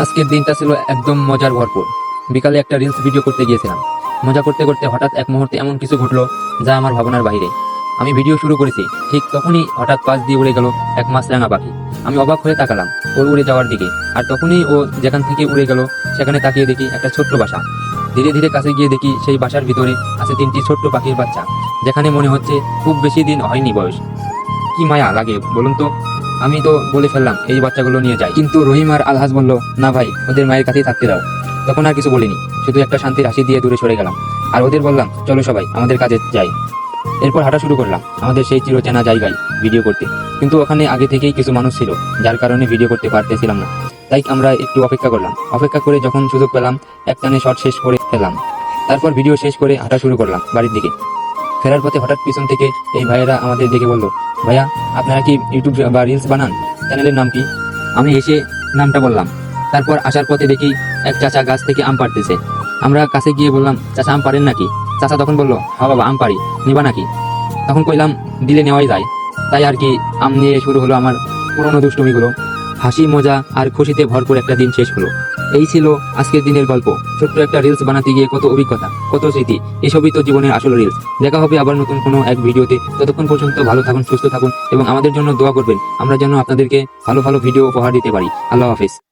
আজকের দিনটা ছিল একদম মজার ভরপুর। বিকালে একটা রিলস ভিডিও করতে গিয়েছিলাম। মজা করতে করতে হঠাৎ এক মুহূর্তে এমন কিছু ঘটলো যা আমার ভাবনার বাইরে। আমি ভিডিও শুরু করেছি, ঠিক তখনই হঠাৎ পাশ দিয়ে উড়ে গেল এক মাছরাঙা পাখি। আমি অবাক হয়ে তাকালাম, ওর উড়ে যাওয়ার দিকে। আর তখনই ও যেখান থেকে উড়ে গেল, সেখানে তাকিয়ে দেখি একটা ছোট্ট বাসা। ধীরে ধীরে কাছে গিয়ে দেখি সেই বাসার ভিতরে আছে তিনটি ছোট্ট পাখির বাচ্চা, যেখানে মনে হচ্ছে খুব বেশি দিন হয়নি বয়স। কি মায়া লাগে বলুন তো? আমি তো বলে ফেললাম, এই বাচ্চাগুলো নিয়ে যাই। কিন্তু রহিম আর আলহাজ বলল, না ভাই, ওদের মায়ের কাছেই থাকতে দাও। তখন আর কিছু বলিনি। শুধু একটা শান্তির হাসি দিয়ে দূরে সরে গেলাম। আর ওদের বললাম, চলো সবাই, আমাদের কাজে যাই। এরপর হাঁটা শুরু করলাম। আমাদের সেই চিরচেনা জায়গায় ভিডিও করতে। কিন্তু ওখানে আগে থেকেই কিছু মানুষ ছিল, যার কারণে ভিডিও করতে পারতেছিলাম না। তাই আমরা একটু অপেক্ষা করলাম। অপেক্ষা করে যখন সুযোগ পেলাম এক টানে শট শেষ করে ফেলাম তারপর ভিডিও শেষ করে হাঁটা শুরু করলাম বাড়ির দিকে। ফেরার পথে হঠাৎ পিছন থেকে এই ভাইয়েরা আমাদের দেখে বলল, ভাইয়া, আপনারা কি ইউটিউব বা রিলস বানান? চ্যানেলের নাম কি? আমি এসে নামটা বললাম। তারপর আসার পথে দেখি এক চাচা গাছ থেকে আম পাড়তেছে। আমরা কাছে গিয়ে বললাম, চাচা, আম পারেন নাকি? চাচা তখন বলল হ্যাঁ বাবা, আম পারি নিবা নাকি? তখন কইলাম, দিলে নেওয়াই যায়। তাই আর কি আম নিয়ে শুরু হলো আমার পুরনো দুষ্টুমিগুলো। হাসি, মজা আর খুশিতে ভরপুর একটা দিন শেষ হলো। এই ছিল আজকের দিনের গল্প। ছোট্ট একটা রিলস বানাতে গিয়ে কত অভিজ্ঞতা, কত স্মৃতি, এসবই তো জীবনের আসল রিলস দেখা হবে আবার নতুন কোনো এক ভিডিওতে। ততক্ষণ পর্যন্ত ভালো থাকুন, সুস্থ থাকুন এবং আমাদের জন্য দোয়া করবেন। আমরা যেন আপনাদেরকে ভালো ভালো ভিডিও উপহার দিতে পারি। আল্লাহ হাফিজ।